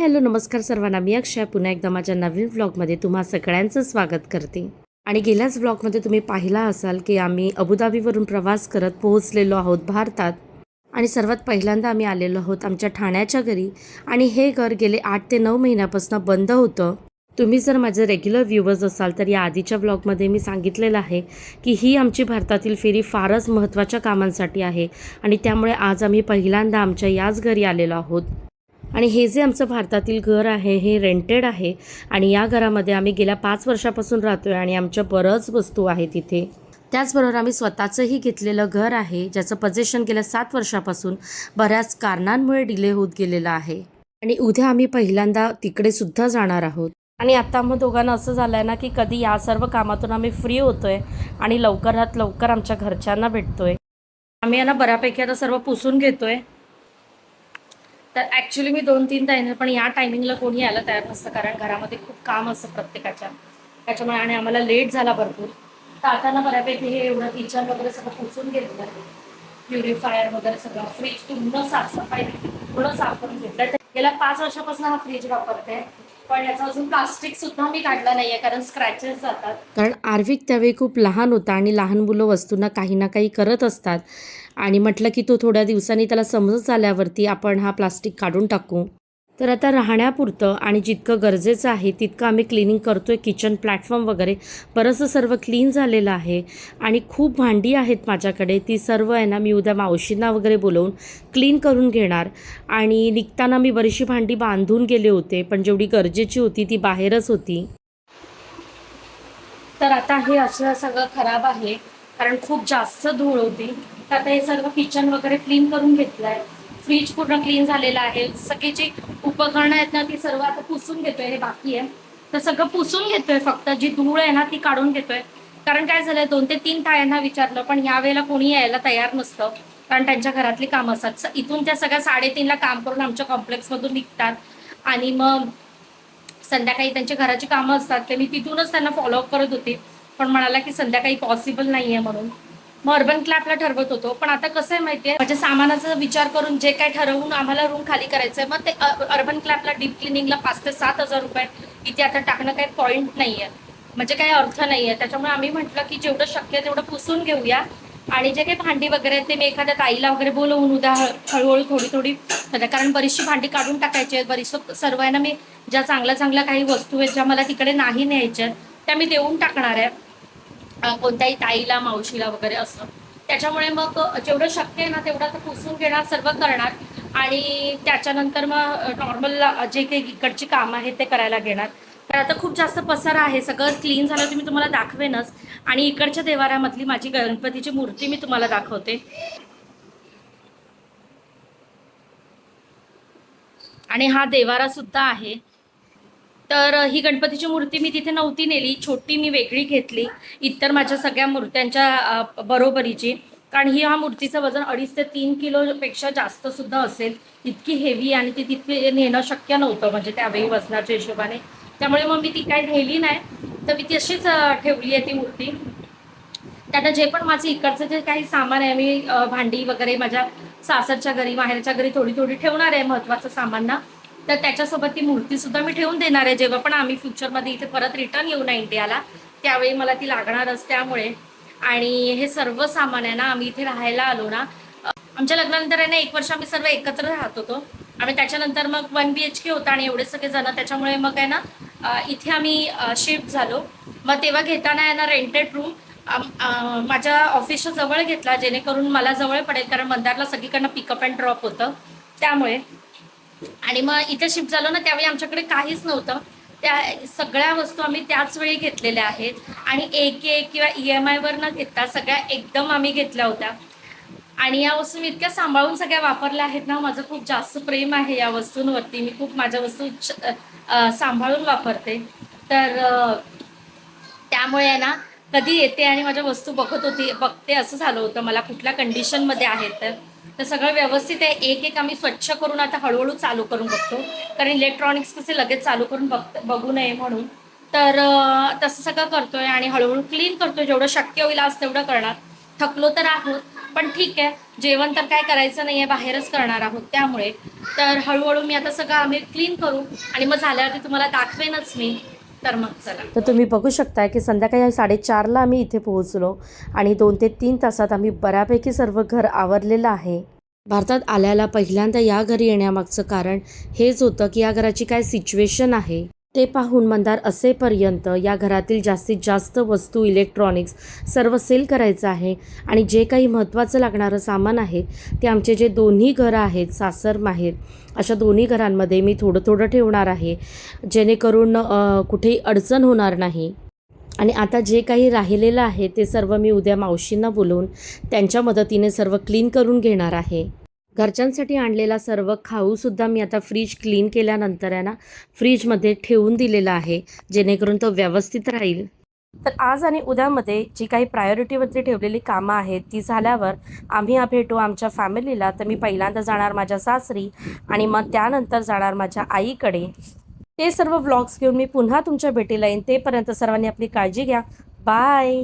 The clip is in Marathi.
हॅलो नमस्कार सर्वांना. मी अक्षय. पुन्हा एकदा माझ्या नवीन व्लॉगमध्ये तुम्हा सगळ्यांचं स्वागत करते. आणि गेल्याच व्लॉगमध्ये तुम्ही पाहिला असाल की आम्ही अबुधाबीवरून प्रवास करत पोहोचलेलो आहोत भारतात. आणि सर्वात पहिल्यांदा आम्ही आलेलो आहोत आमच्या ठाण्याच्या घरी. आणि हे घर गेले आठ ते नऊ महिन्यापासून बंद होतं. तुम्ही जर माझे रेग्युलर व्ह्यूवर्स असाल तर या आधीच्या ब्लॉगमध्ये मी सांगितलेलं आहे की ही आमची भारतातील फेरी फारच महत्त्वाच्या कामांसाठी आहे. आणि त्यामुळे आज आम्ही पहिल्यांदा आमच्या याच घरी आलेलो आहोत. आणि हे जे आमचं भारतातील घर आहे हे रेंटेड आहे आणि या घरामध्ये आम्ही गेल्या पाच वर्षापासून राहतो आहे आणि आमच्या बरंच वस्तू आहेत इथे. त्याचबरोबर आम्ही स्वतःचंही घेतलेलं घर आहे ज्याचं पजेशन गेल्या सात वर्षापासून बऱ्याच कारणांमुळे डिले होत गेलेलं आहे. आणि उद्या आम्ही पहिल्यांदा तिकडे सुद्धा जाणार आहोत. आणि आता मग दोघांना असं झालं आहे ना की कधी या सर्व कामातून आम्ही फ्री होतो आहे आणि लवकरात लवकर आमच्या घरच्यांना भेटतो आहे आम्ही यांना बऱ्यापैकी आता सर्व पुसून घेतो आहे तर ॲक्च्युली मी दोन तीन येणार पण या टायमिंगला कोणी यायला तयार नसतं कारण घरामध्ये खूप काम असतं प्रत्येकाच्या. त्याच्यामुळे आणि आम्हाला लेट झाला भरपूर. तर आता ना बऱ्यापैकी हे एवढं किचन वगैरे सगळं पुसून घेतलं. प्युरिफायर वगैरे सगळं फ्रीज पूर्ण साफसफाई पूर्ण साफ करून घेतलं. गेल्या पाच वर्षापासून हा फ्रीज वापरते. पण याचं अजून प्लास्टिक सुद्धा मी काढलं नाहीये कारण स्क्रॅचेस जातात. कारण आर्विक त्यावेळी खूप लहान होता आणि लहान मुलं वस्तूंना काही ना काही करत असतात. आणि म्हटलं की तो थोड्या दिवसांनी त्याला समजत आल्यावरती आपण हा प्लास्टिक काढून टाकू. तर आता राहण्यापुरतं आणि जितकं गरजेचं आहे तितकं आम्ही क्लिनिंग आहे किचन प्लॅटफॉर्म वगैरे. बरंचसं सर्व क्लीन झालेलं आहे. आणि खूप भांडी आहेत माझ्याकडे. ती सर्व आहे ना मी उद्या मावशींना वगैरे बोलवून क्लीन करून घेणार. आणि निघताना मी बरीचशी भांडी बांधून गेले होते पण जेवढी गरजेची होती ती बाहेरच होती. तर आता हे असं सगळं खराब आहे कारण खूप जास्त धूळ होती. तर आता हे सर्व किचन वगैरे क्लीन करून घेतलं आहे फ्रीज पूर्ण क्लीन झालेलं आहे. सगळी जी उपकरणं आहेत ना ती सर्व आता पुसून घेतोय हे बाकी आहे. तर सगळं पुसून घेतोय फक्त जी धूळ आहे ना ती काढून घेतोय. कारण काय झालंय दोन ते तीन तायांना विचारलं पण यावेळेला कोणी यायला तयार नसतं कारण त्यांच्या घरातली कामं असतात. इथून त्या सगळ्या साडेतीनला काम करून आमच्या कॉम्प्लेक्समधून निघतात. आणि मग संध्याकाळी त्यांच्या घराची कामं असतात ते मी तिथूनच त्यांना फॉलोअप करत होते. पण म्हणाला की संध्याकाळी पॉसिबल नाहीये म्हणून. मग अर्बन क्लॅपला ठरवत होतो. पण आता कसं आहे माहितीये माझ्या सामानाचा विचार करून जे काय ठरवून आम्हाला रूम खाली करायचंय मग ते अर्बन क्लॅपला डीप क्लिनिंगला पाच ते सात हजार रुपये इथे आता टाकणं काही पॉईंट नाहीये. म्हणजे काही अर्थ नाहीये. त्याच्यामुळे आम्ही म्हटलं की जेवढं शक्य तेवढं पुसून घेऊया. आणि जे काही भांडी वगैरे आहेत ते मी एखाद्या ताईला वगैरे बोलवून उद्या हळूहळू थोडी थोडी म्हणजे कारण बरीचशी भांडी काढून टाकायची आहेत. बरीच सर्व आहे ना मी ज्या चांगल्या चांगल्या काही वस्तू आहेत ज्या मला तिकडे नाही न्यायच्या आहेत, त्या मी देऊन टाकणार आहे. कोणत्याही ताईला मावशीला वगैरे असं. त्याच्यामुळे मग जेवढं शक्य आहे ना तेवढं तर पुसून घेणार सर्व करणार. आणि त्याच्यानंतर मग नॉर्मल जे काही इकडची कामं आहेत ते करायला घेणार. तर आता खूप जास्त पसर आहे. सगळं क्लीन झालं तर मी तुम्हाला दाखवेनच. आणि इकडच्या देवाऱ्यामधली माझी गणपतीची मूर्ती मी तुम्हाला दाखवते. आणि हा देवारा सुद्धा आहे. तर ही गणपतीची मूर्ती मी तिथे नव्हती नेली. छोटी मी वेगळी घेतली. इतर माझ्या सगळ्या मूर्त्यांच्या बरोबरीची. कारण ही हा मूर्तीचं वजन अडीच ते तीन किलोपेक्षा जास्त सुद्धा असेल. इतकी हेवी आणि ती तितकी नेणं शक्य नव्हतं. म्हणजे त्यावेळी वजनाच्या हिशोबाने. त्यामुळे मग मी ती काय नेली नाही. तर मी ती अशीच ठेवली आहे ती मूर्ती. त्यात जे पण माझं इकडचं जे काही सामान आहे मी भांडी वगैरे माझ्या सासरच्या घरी माहेरच्या घरी थोडी थोडी ठेवणार आहे महत्वाचं सामान ना. तर त्याच्यासोबत ती मूर्ती सुद्धा मी ठेवून देणार आहे. जेव्हा पण आम्ही फ्युचरमध्ये इथे परत रिटर्न येऊ ना इंडियाला त्यावेळी मला ती लागणारच त्यामुळे आणि हे सर्व सामान आहे ना आम्ही इथे राहायला आलो ना. आमच्या लग्नानंतर आहे ना एक वर्ष आम्ही सर्व एकत्र राहत होतो. आणि त्याच्यानंतर मग वन बी एच के होता आणि एवढे सगळे जण त्याच्यामुळे मग आहे ना इथे आम्ही शिफ्ट झालो. मग तेव्हा घेताना आहे ना रेंटेड रूम माझ्या ऑफिसच्या जवळ घेतला जेणेकरून मला जवळ पडेल कारण मंदारला सगळीकडनं पिकअप अँड ड्रॉप होतं. त्यामुळे आणि मग इथे शिफ्ट झालो ना त्यावेळी आमच्याकडे काहीच नव्हतं. त्या सगळ्या वस्तू आम्ही त्याच वेळी घेतलेल्या आहेत. आणि एक एक किंवा ई एम आयवर न घेता सगळ्या एकदम आम्ही घेतल्या होत्या. आणि या वस्तू मी इतक्या सांभाळून सगळ्या वापरल्या आहेत ना माझं खूप जास्त प्रेम आहे या वस्तूंवरती. मी खूप माझ्या वस्तू च- सांभाळून वापरते. तर त्यामुळे आहे ना कधी येते आणि माझ्या वस्तू बघत होती बघते असं झालं होतं. मला कुठल्या कंडिशनमध्ये आहेत तर. तर सगळं व्यवस्थित आहे. एक एक आम्ही स्वच्छ करून आता हळूहळू चालू करून बघतो. कारण इलेक्ट्रॉनिक्स कसे लगेच चालू करून बघ बघू नये म्हणून. तर तसं सगळं करतोय आणि हळूहळू क्लीन करतोय. जेवढं शक्य होईल आज तेवढं करणार. थकलो तर आहोत पण ठीक आहे. जेवण तर काय करायचं नाही आहे बाहेरच करणार आहोत त्यामुळे. तर हळूहळू मी आता सगळं आम्ही क्लीन करू. आणि मग झाल्यावरती तुम्हाला दाखवेनच मी. तर मग चला. तर तुम्ही बघू शकताय की संध्याकाळी साडेचारला आम्ही इथे पोहोचलो आणि दोन ते तीन तासात आम्ही बऱ्यापैकी सर्व घर आवरलेलं आहे. भारतात आल्याला पहिल्यांदा या घरी येण्यामागचं कारण हेच होतं की या घराची काय सिच्युएशन आहे. ते पाहून मंदार असेपर्यंत या घरातील जास्तीत जास्त वस्तू इलेक्ट्रॉनिक्स सर्व सेल करायचं आहे आणि जे काही महत्त्वाचं लागणारं सामान आहे ते आमचे जे दोन्ही घरं आहेत सासर माहेर अशा दोन्ही घरांमध्ये मी थोडं थोडं ठेवणार आहे जेणेकरून कुठेही अडचण होणार नाही. आणि आता जे काही राहिलेलं आहे ते सर्व मी उद्या मावशींना बोलवून त्यांच्या मदतीने सर्व क्लीन करून घेणार आहे. घरच्यांसाठी आणलेला सर्व खाऊसुद्धा मी आता फ्रीज क्लीन केल्यानंतर आहे ना फ्रीजमध्ये ठेवून दिलेला आहे जेणेकरून तो व्यवस्थित राहील. तर आज आणि उद्यामध्ये जी काही प्रायोरिटीवरती ठेवलेली कामं आहेत ती झाल्यावर आम्ही हा भेटू आमच्या फॅमिलीला तर मी पहिल्यांदा जाणार माझ्या सासरी आणि मग त्यानंतर जाणार माझ्या आईकडे. ते सर्व व्लॉग्स घेऊन मी पुन्हा तुमच्या भेटीला येईन. तेपर्यंत सर्वांनी आपली काळजी घ्या. बाय